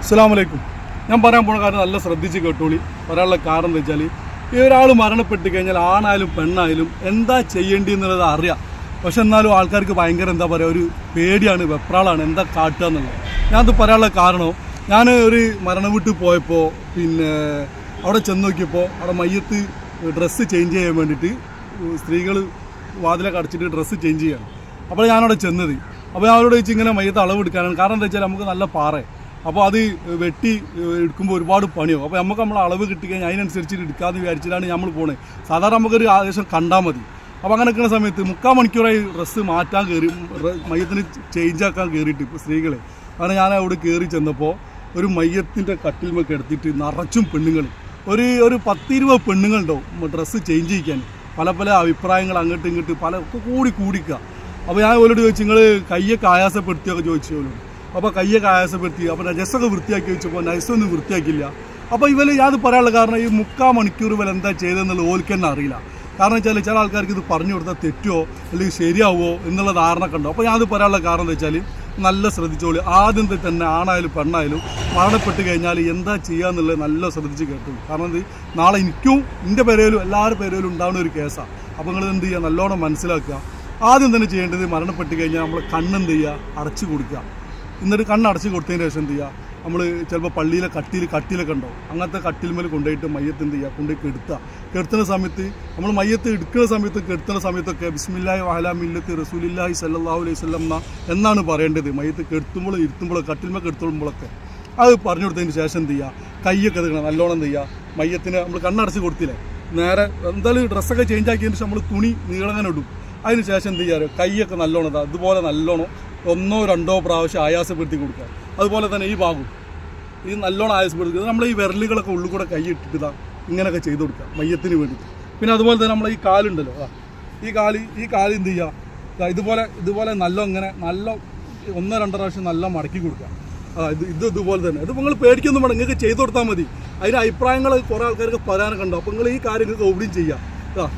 അസ്സാം വലൈക്കും ഞാൻ പറയാൻ പോണ കാര്യം നല്ല ശ്രദ്ധിച്ച് കേട്ടോളി. പറയാനുള്ള കാരണം എന്താ വെച്ചാൽ ഈ ഒരാൾ മരണപ്പെട്ട് കഴിഞ്ഞാൽ ആണായാലും പെണ്ണായാലും എന്താ ചെയ്യേണ്ടി എന്നുള്ളത് അറിയാം. പക്ഷെ എന്നാലും ആൾക്കാർക്ക് ഭയങ്കര എന്താ പറയുക ഒരു പേടിയാണ് വെപ്രാളാണ് എന്താ കാട്ടുക എന്നുള്ളത്. ഞാനത് പറയാനുള്ള കാരണം ഞാൻ ഒരു മരണ വീട്ടിൽ പോയപ്പോൾ പിന്നെ അവിടെ ചെന്ന് നോക്കിയപ്പോൾ അവിടെ മയ്യത്ത് ഡ്രസ്സ് ചേഞ്ച് ചെയ്യാൻ വേണ്ടിയിട്ട് സ്ത്രീകൾ വാതിലൊക്കെ അടച്ചിട്ട് ഡ്രസ്സ് ചേഞ്ച് ചെയ്യണം. അപ്പോൾ ഞാനവിടെ ചെന്നത്. അപ്പോൾ ഞാൻ അവരോട് ചോദിച്ചു ഇങ്ങനെ മയ്യത്ത് അളവ് എടുക്കാനാണ് കാരണം എന്താ വെച്ചാൽ നമുക്ക് നല്ല പാറ അപ്പോൾ അത് വെട്ടി എടുക്കുമ്പോൾ ഒരുപാട് പണിയാവും. അപ്പോൾ നമുക്ക് നമ്മൾ അളവ് കിട്ടിക്കഴിഞ്ഞാൽ അതിനനുസരിച്ച് എടുക്കാമെന്ന് വിചാരിച്ചിട്ടാണ് നമ്മൾ പോണത് സാധാരണ നമുക്കൊരു ആവേശം കണ്ടാൽ മതി. അപ്പോൾ അങ്ങനെ നിൽക്കുന്ന സമയത്ത് മുക്കാൽ മണിക്കൂറായി ഡ്രസ്സ് മാറ്റാൻ കയറി മയ്യത്തിന് ചേഞ്ച് ആക്കാൻ കയറിയിട്ട് ഇപ്പോൾ സ്ത്രീകളെ. അങ്ങനെ ഞാൻ അവിടെ കയറി ചെന്നപ്പോൾ ഒരു മയ്യത്തിന്റെ കട്ടിൽമൊക്കെ എടുത്തിട്ട് നിറച്ചും പെണ്ണുങ്ങൾ ഒരു ഒരു പത്തിരുപത് പെണ്ണുങ്ങളുണ്ടാവും ഡ്രസ്സ് ചേഞ്ച് ചെയ്യിക്കാൻ. പല പല അഭിപ്രായങ്ങൾ അങ്ങോട്ടും ഇങ്ങോട്ടും പല ഒക്കെ കൂടി കൂടിക്കുക അപ്പോൾ ഞാൻ ഓലോട് ചോദിച്ചു നിങ്ങൾ കയ്യൊക്കെ ആയാസപ്പെടുത്തിയൊക്കെ ചോദിച്ചു ഓലോട്. അപ്പോൾ കയ്യൊക്കെ ആയാസപ്പെടുത്തി അപ്പോൾ നജസ്സൊക്കെ വൃത്തിയാക്കി വെച്ചപ്പോൾ നജസ്സൊന്നും വൃത്തിയാക്കില്ല അപ്പോൾ ഇവർ ഞാൻ പറയാനുള്ള കാരണം ഈ മുക്കാൽ മണിക്കൂർ ഇവർ എന്താ ചെയ്തതെന്നുള്ള ഓൽക്ക് തന്നെ അറിയില്ല. കാരണം വെച്ചാൽ ചില ആൾക്കാർക്ക് ഇത് പറഞ്ഞു കൊടുത്താൽ തെറ്റുമോ അല്ലെങ്കിൽ ശരിയാവുമോ എന്നുള്ള ധാരണ കണ്ടോ അപ്പോൾ യാത് പറയാനുള്ള കാരണം എന്താ വെച്ചാൽ നല്ല ശ്രദ്ധിച്ചോളൂ. ആദ്യം തന്നെ ആണായാലും പെണ്ണായാലും മരണപ്പെട്ട് കഴിഞ്ഞാൽ എന്താ ചെയ്യുക എന്നുള്ളത് നല്ല ശ്രദ്ധിച്ച് കേട്ടു. കാരണം നാളെ എനിക്കും എന്റെ പേരേലും എല്ലാവരുടെ പേരേലും ഉണ്ടാവുന്ന ഒരു കേസാണ് അപ്പോൾ നിങ്ങൾ എന്ത് ചെയ്യുക? നല്ലോണം മനസ്സിലാക്കുക. ആദ്യം തന്നെ ചെയ്യേണ്ടത് മരണപ്പെട്ട് കഴിഞ്ഞാൽ നമ്മൾ കണ്ണെന്ത് ചെയ്യുക? അടച്ചു കൊടുക്കുക. എന്നിട്ട് കണ്ണടച്ച് കൊടുത്തതിന് ശേഷം എന്ത് ചെയ്യുക? നമ്മൾ ചിലപ്പോൾ പള്ളിയിലെ കട്ടിയിൽ കട്ടിലൊക്കെ ഉണ്ടാവും. അങ്ങനത്തെ കട്ടിൽമേൽ കൊണ്ടുപോയിട്ട് മയ്യത്ത് എന്ത് ചെയ്യുക? കൊണ്ടുപോയി കെടുത്തുക. കെടുത്തുന്ന സമയത്ത് നമ്മൾ മയ്യത്ത് എടുക്കുന്ന സമയത്ത് കെടുത്തുന്ന സമയത്തൊക്കെ ബിസ്മില്ലാഹി വഹലാ മില്ലത്ത് റസൂലില്ലാഹി സല്ലാഹു അലൈഹി വസല്ലം എന്നാണ് പറയേണ്ടത്. മയ്യത്ത് കെടുത്തുമ്പോൾ ഇരുത്തുമ്പോൾ കട്ടിൽമേൽ കെടുത്തുമ്പോഴൊക്കെ അത് പറഞ്ഞു കൊടുത്തതിന് ശേഷം എന്ത് ചെയ്യുക? കൈയൊക്കെ എടുക്കണം നല്ലോണം എന്ത് ചെയ്യുക? മയ്യത്തിന് നമ്മൾ കണ്ണടച്ച് കൊടുത്തില്ലേ? നേരെ എന്തായാലും ഡ്രസ്സൊക്കെ ചേഞ്ച് ആക്കിയതിന് ശേഷം നമ്മൾ തുണി നീളങ്ങനെ ഇടും. അതിന് ശേഷം എന്ത് ചെയ്യാറ് കൈയൊക്കെ നല്ലോണം ഇതാ ഇതുപോലെ നല്ലോണം ഒന്നോ രണ്ടോ പ്രാവശ്യം ആയാസപ്പെടുത്തി കൊടുക്കുക. അതുപോലെ തന്നെ ഈ ഭാഗം ഈ നല്ലോണം ആയാസപ്പെടുത്തി നമ്മൾ ഈ വിരലുകളൊക്കെ ഉള്ളിൽ കൂടെ കൈയിട്ടിട്ട് ഇങ്ങനെയൊക്കെ ചെയ്ത് കൊടുക്കുക മയ്യത്തിന് വേണ്ടിയിട്ട്. പിന്നെ അതുപോലെ തന്നെ നമ്മൾ ഈ കാലുണ്ടല്ലോ ഈ കാൽ ഈ കാൽ എന്ത് ചെയ്യുക ഇതുപോലെ ഇതുപോലെ നല്ല ഇങ്ങനെ നല്ല ഒന്നോ രണ്ടോ പ്രാവശ്യം നല്ല മടക്കി കൊടുക്കുക. ആ ഇത് ഇത് ഇതുപോലെ തന്നെ. ഇത് നിങ്ങൾ പേടിക്കൊന്നും വേണം നിങ്ങൾക്ക് ചെയ്തു കൊടുത്താൽ മതി. അതിന് അഭിപ്രായങ്ങൾ കുറേ ആൾക്കാർക്ക് പറയാനൊക്കെ ഉണ്ടാവും അപ്പോൾ നിങ്ങൾ ഈ കാര്യങ്ങൾക്ക് ഒവിടെയും ചെയ്യുക.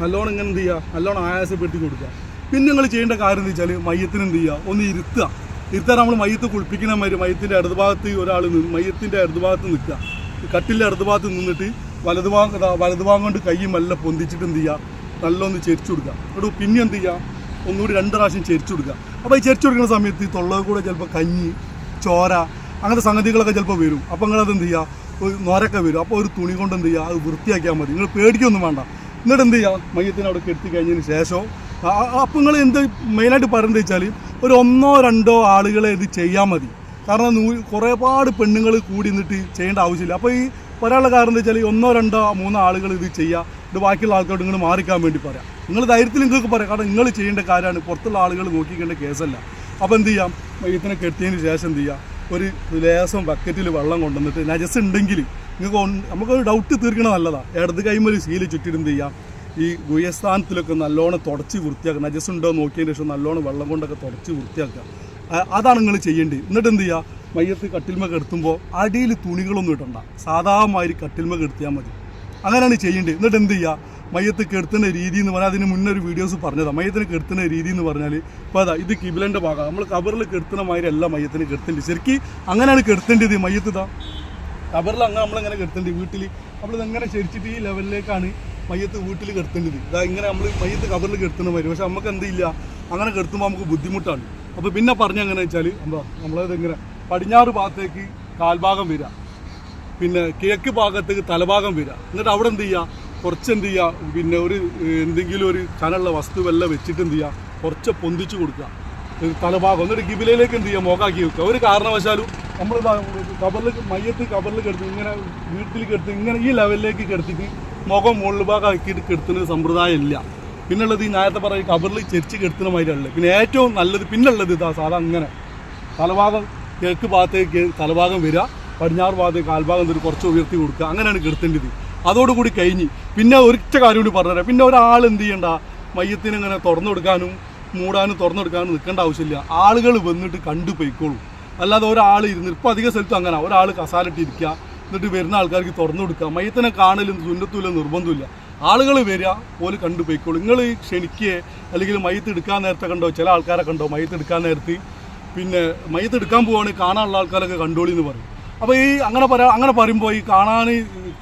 നല്ലോണം ഇങ്ങനെ എന്ത് ചെയ്യുക? നല്ലോണം ആയാസപ്പെടുത്തി കൊടുക്കുക. പിന്നെ നിങ്ങൾ ചെയ്യേണ്ട കാര്യം എന്ന് വെച്ചാൽ മയ്യത്തിന് എന്ത് ചെയ്യുക ഒന്ന് ഇരുത്തുക. ഇരുത്താൻ നമ്മൾ മയ്യത്ത് കുളിപ്പിക്കുന്ന മാതിരി മയ്യത്തിന്റെ ഇടതുഭാഗത്ത് ഒരാൾ നിന്ന് മയ്യത്തിന്റെ ഇടതുഭാഗത്ത് നിൽക്കുക. കട്ടിലിന്റെ ഇടതുഭാഗത്ത് നിന്നിട്ട് വലതുഭാഗം വലതുഭാഗം കൊണ്ട് കൈ മെല്ലെ പൊന്തിച്ചിട്ട് എന്ത് ചെയ്യുക നല്ലൊന്ന് ചെരിച്ചു കൊടുക്കുക. എന്നിട്ട് പിന്നെ എന്ത് ചെയ്യുക ഒന്നുകൂടി രണ്ട് പ്രാവശ്യം ചെരിച്ചു കൊടുക്കുക. അപ്പോൾ ഈ ചെരിച്ചു കൊടുക്കുന്ന സമയത്ത് ഈ കൂടെ ചിലപ്പോൾ കഞ്ഞി ചോര അങ്ങനത്തെ സംഗതികളൊക്കെ ചിലപ്പോൾ വരും. അപ്പോൾ നിങ്ങളത് എന്ത് ചെയ്യുക ഒരു നൊരൊക്കെ വരും. അപ്പോൾ ഒരു തുണി കൊണ്ട് എന്ത് ചെയ്യുക അത് വൃത്തിയാക്കിയാൽ മതി. നിങ്ങൾ പേടിക്കൊന്നും വേണ്ട. എന്നിട്ട് എന്ത് ചെയ്യുക മയ്യത്തിന് അവിടെ കെട്ടി കഴിഞ്ഞതിന് ശേഷം അപ്പം നിങ്ങൾ എന്ത് മെയിനായിട്ട് പറയുന്നത് വെച്ചാൽ ഒരു ഒന്നോ രണ്ടോ ആളുകളെ ഇത് ചെയ്യാൻ മതി. കാരണം കുറേപാട് പെണ്ണുങ്ങൾ കൂടി നിന്നിട്ട് ചെയ്യേണ്ട ആവശ്യമില്ല. അപ്പോൾ ഈ പറയാനുള്ള കാരണം എന്താ വെച്ചാൽ ഒന്നോ രണ്ടോ മൂന്നോ ആളുകൾ ഇത് ചെയ്യുക ഇത് ബാക്കിയുള്ള ആൾക്കാരോട് നിങ്ങൾ മാറിക്കാൻ വേണ്ടി പറയാം. നിങ്ങൾ ധൈര്യത്തിൽ നിങ്ങൾക്ക് പറയാം. കാരണം നിങ്ങൾ ചെയ്യേണ്ട കാര്യമാണ്. പുറത്തുള്ള ആളുകൾ നോക്കിക്കേണ്ട കേസല്ല. അപ്പോൾ എന്ത് ചെയ്യാം? ഇതിനെ കെട്ടിയതിന് ശേഷം എന്ത് ചെയ്യുക ഒരു ലേസം ബക്കറ്റിൽ വെള്ളം കൊണ്ടുവന്നിട്ട് നജസ് ഉണ്ടെങ്കിൽ നിങ്ങൾക്ക് നമുക്കൊരു ഡൗട്ട് തീർക്കണ നല്ലതാണ് ഇടത് കൈമൊരു ശീല എന്ത് ചെയ്യാം? ഈ ഗുഹ്യസ്ഥാനത്തിലൊക്കെ നല്ലോണം തുടച്ച് വൃത്തിയാക്കുക. നജസ് ഉണ്ടോ നോക്കിയതിന് ശേഷം നല്ലോണം വെള്ളം കൊണ്ടൊക്കെ തുടച്ച് വൃത്തിയാക്കുക. അതാണ് നിങ്ങൾ ചെയ്യേണ്ടത്. എന്നിട്ട് എന്ത് ചെയ്യുക? മയ്യത്ത് കട്ടിൽമ കെടുത്തുമ്പോൾ അടിയിൽ തുണികളൊന്നും ഇടണ്ട. സാധാരണമായി കട്ടിൽമ കെടുത്തിയാൽ മതി. അങ്ങനെയാണ് ചെയ്യേണ്ടത്. എന്നിട്ട് എന്ത് ചെയ്യുക? മയ്യത്ത് കെടുത്തുന്ന രീതി എന്ന് പറഞ്ഞാൽ അതിന് മുന്നേ ഒരു വീഡിയോസ് പറഞ്ഞതാണ് മയ്യത്തിന് കെടുത്തുന്ന രീതി എന്ന് പറഞ്ഞാൽ ഇപ്പോൾ അതാ ഇത് കിബിലന്റെ ഭാഗം. നമ്മൾ കബറിൽ കെടുത്തുന്ന മാതിരി അല്ല മയ്യത്തിന് കെടുത്തേണ്ടത്. ശരിക്കും അങ്ങനെയാണ് കെടുത്തേണ്ടത് മയത്ത് ഇതാ. കബറിൽ അങ്ങനെ നമ്മളിങ്ങനെ കെടുത്തേണ്ടത്? വീട്ടിൽ നമ്മളിത് എങ്ങനെ ശരിച്ചിട്ട് ഈ ലെവലിലേക്കാണ് മയ്യത്ത് വീട്ടിൽ കിടത്തേണ്ടത്. ഇതാ ഇങ്ങനെ നമ്മൾ മയ്യത്ത് കവറിൽ കിടത്തുന്ന മാതിരി പക്ഷെ നമുക്ക് എന്തില്ല അങ്ങനെ കിടത്തുമ്പോൾ നമുക്ക് ബുദ്ധിമുട്ടാണ്. അപ്പോൾ പിന്നെ പറഞ്ഞ എങ്ങനെ വെച്ചാൽ എന്താ നമ്മളത് ഇങ്ങനെ പടിഞ്ഞാറ് ഭാഗത്തേക്ക് കാൽഭാഗം വരിക പിന്നെ കിഴക്ക് ഭാഗത്തേക്ക് തലഭാഗം വരിക എന്നിട്ട് അവിടെ എന്ത് ചെയ്യുക കുറച്ച് എന്ത് ചെയ്യുക പിന്നെ ഒരു എന്തെങ്കിലും ഒരു കനുള്ള വസ്തു വല്ല വെച്ചിട്ട് എന്ത് ചെയ്യുക കുറച്ച് പൊന്തിച്ച് കൊടുക്കുക. തലഭാഗം. എന്നിട്ട് ഗിബിലയിലേക്ക് എന്ത് ചെയ്യുക മോക്കാക്കി വെക്കുക. ഒരു കാരണവശാലും നമ്മൾ കബറിൽ മയ്യത്ത് കബറിൽ കിടത്തി ഇങ്ങനെ വീട്ടിൽ കിടത്തി ഇങ്ങനെ ഈ ലെവലിലേക്ക് കിടത്തിയിട്ട് മുഖം മുകളിൽ ഭാഗം ആക്കിയിട്ട് കിടത്തുന്ന സമ്പ്രദായം ഇല്ല. പിന്നുള്ളത് ഈ നേരത്തെ പറയും കബറിൽ ചെരിച്ച് കിടത്തുന്ന മാതിരിയല്ല പിന്നെ ഏറ്റവും നല്ലത് പിന്നുള്ളത് ഇതാ സാധാ അങ്ങനെ തലഭാഗം കിഴക്ക് ഭാഗത്തേക്ക് തലഭാഗം വരിക പടിഞ്ഞാറ് ഭാഗത്തേക്ക് കാൽഭാഗം തരും കുറച്ച് ഉയർത്തി കൊടുക്കുക അങ്ങനെയാണ് കെടുത്തേണ്ടത്. അതോടുകൂടി കഴിഞ്ഞ് പിന്നെ ഒരിച്ച കാര്യം കൂടി പറഞ്ഞുതരാം. പിന്നെ ഒരാൾ എന്ത് ചെയ്യണ്ട? മയ്യത്തിന് ഇങ്ങനെ തുറന്നു കൊടുക്കാനും മൂടാനും തുറന്നു കൊടുക്കാനും നിൽക്കേണ്ട ആവശ്യമില്ല. ആളുകൾ വന്നിട്ട് കണ്ടു അല്ലാതെ ഒരാൾ ഇരുന്ന് ഇപ്പം അധിക സ്ഥലത്തും അങ്ങനെ. ഒരാൾ കസാലിട്ടിരിക്കുക എന്നിട്ട് വരുന്ന ആൾക്കാർക്ക് തുറന്നു കൊടുക്കുക മയത്തിനെ കാണലും തുന്നത്തുമില്ല നിർബന്ധമില്ല ആളുകൾ വരിക പോലെ കണ്ടു പോയിക്കോളും. നിങ്ങൾ ക്ഷണിക്കുക അല്ലെങ്കിൽ മയത്ത് എടുക്കാൻ നേരത്തെ കണ്ടോ? ചില ആൾക്കാരെ കണ്ടോ? മയത്ത് എടുക്കാൻ നേരത്ത്. പിന്നെ മയത്ത് എടുക്കാൻ പോവുകയാണെങ്കിൽ കാണാനുള്ള ആൾക്കാരൊക്കെ കണ്ടോളി എന്ന് പറയും. അപ്പോൾ ഈ അങ്ങനെ പറ അങ്ങനെ പറയുമ്പോൾ ഈ കാണാൻ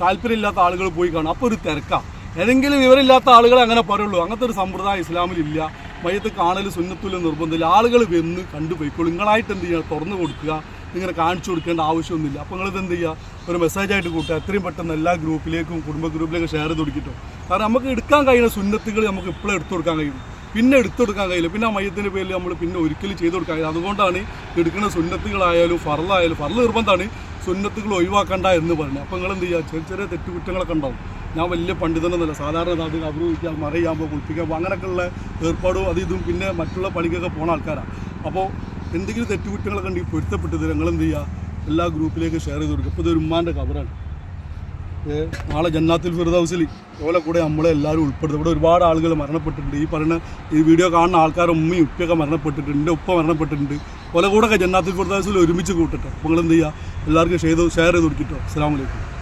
താല്പര്യമില്ലാത്ത ആളുകൾ പോയി കാണും. അപ്പോൾ ഒരു തിരക്കാണ് ഏതെങ്കിലും വിവരമില്ലാത്ത ആളുകളെ അങ്ങനെ പറയുള്ളൂ. അങ്ങനത്തെ ഒരു സമ്പ്രദായം ഇസ്ലാമിലില്ല. മയ്യത്ത് കാണൽ സുന്നത്തുല്യ നിർബന്ധമില്ല. ആളുകൾ വന്ന് കണ്ടുപോയിക്കോളൂ. നിങ്ങളായിട്ട് എന്ത് ചെയ്യുക? തുറന്നു കൊടുക്കുക. ഇങ്ങനെ കാണിച്ചു കൊടുക്കേണ്ട ആവശ്യമൊന്നുമില്ല. അപ്പോൾ നിങ്ങളിത് എന്ത് ചെയ്യുക? ഒരു മെസ്സേജായിട്ട് കൂട്ടുക. എത്രയും പെട്ടെന്ന് എല്ലാ ഗ്രൂപ്പിലേക്കും കുടുംബ ഗ്രൂപ്പിലേക്കും ഷെയർ ചെയ്ത് കൊടുക്കിട്ടോ. കാരണം നമുക്ക് എടുക്കാൻ കഴിയുന്ന സുന്നത്തുകൾ നമുക്ക് ഇപ്പോഴും എടുത്തു കൊടുക്കാൻ കഴിയും. പിന്നെ എടുത്തു കൊടുക്കാൻ കഴിയില്ല. പിന്നെ ആ മയത്തിന്റെ പേരിൽ നമ്മൾ പിന്നെ ഒരിക്കലും ചെയ്തു കൊടുക്കാൻ കഴിയില്ല. അതുകൊണ്ടാണ് എടുക്കുന്ന സുന്നത്തുകളായാലും ഫറലായാലും ഫറൽ നിർബന്ധമാണ് സുന്നത്തുകൾ ഒഴിവാക്കണ്ട എന്ന് പറഞ്ഞു അപ്പോൾ നിങ്ങൾ എന്ത് ചെയ്യുക? ചെറിയ ചെറിയ തെറ്റുകുറ്റങ്ങളൊക്കെ ഉണ്ടാവും. ഞാൻ വലിയ പണ്ഡിതനൊന്നുമല്ല. സാധാരണ അത് കബറ് വയ്ക്കാൻ മറയുമ്പോൾ കുളിപ്പിക്കാൻ പോകും. അങ്ങനെയൊക്കെയുള്ള ഏർപ്പാടും അത് ഇതും പിന്നെ മറ്റുള്ള പണിക്കൊക്കെ പോണ ആൾക്കാരാണ് അപ്പോൾ എന്തെങ്കിലും തെറ്റുകുറ്റങ്ങളൊക്കെ ഉണ്ടെങ്കിൽ പൊരുത്തപ്പെട്ടത് ഞങ്ങൾ എന്ത് ചെയ്യുക എല്ലാ ഗ്രൂപ്പിലേക്ക് ഷെയർ ചെയ്ത് കൊടുക്കുക ഇപ്പോൾ ഇത് ഒരു ഉമ്മാന്റെ കബറാണ് നാളെ ജന്നാത്തിൽ ഫിർദൗസിൽ ഓലെ കൂടെ നമ്മളെ എല്ലാവരും ഉൾപ്പെടുത്തും. ഇവിടെ ഒരുപാട് ആളുകൾ മരണപ്പെട്ടിട്ടുണ്ട്. ഈ പറയുന്ന ഈ വീഡിയോ കാണുന്ന ആൾക്കാർ ഉമ്മയും ഉപ്പയൊക്കെ മരണപ്പെട്ടിട്ടുണ്ട് ഉപ്പ മരണപ്പെട്ടിട്ടുണ്ട്. ഓലെ കൂടെ ഒക്കെ ജന്നാത്തുൽ ഫിർദൗസിൽ ഒരുമിച്ച് കൂട്ടട്ടെ. അപ്പോൾ നിങ്ങൾ എന്ത് ചെയ്യുക എല്ലാവർക്കും ഷെയർ ചെയ്ത് കൊടുക്കിട്ടോ. അസ്സാം വലൈക്കും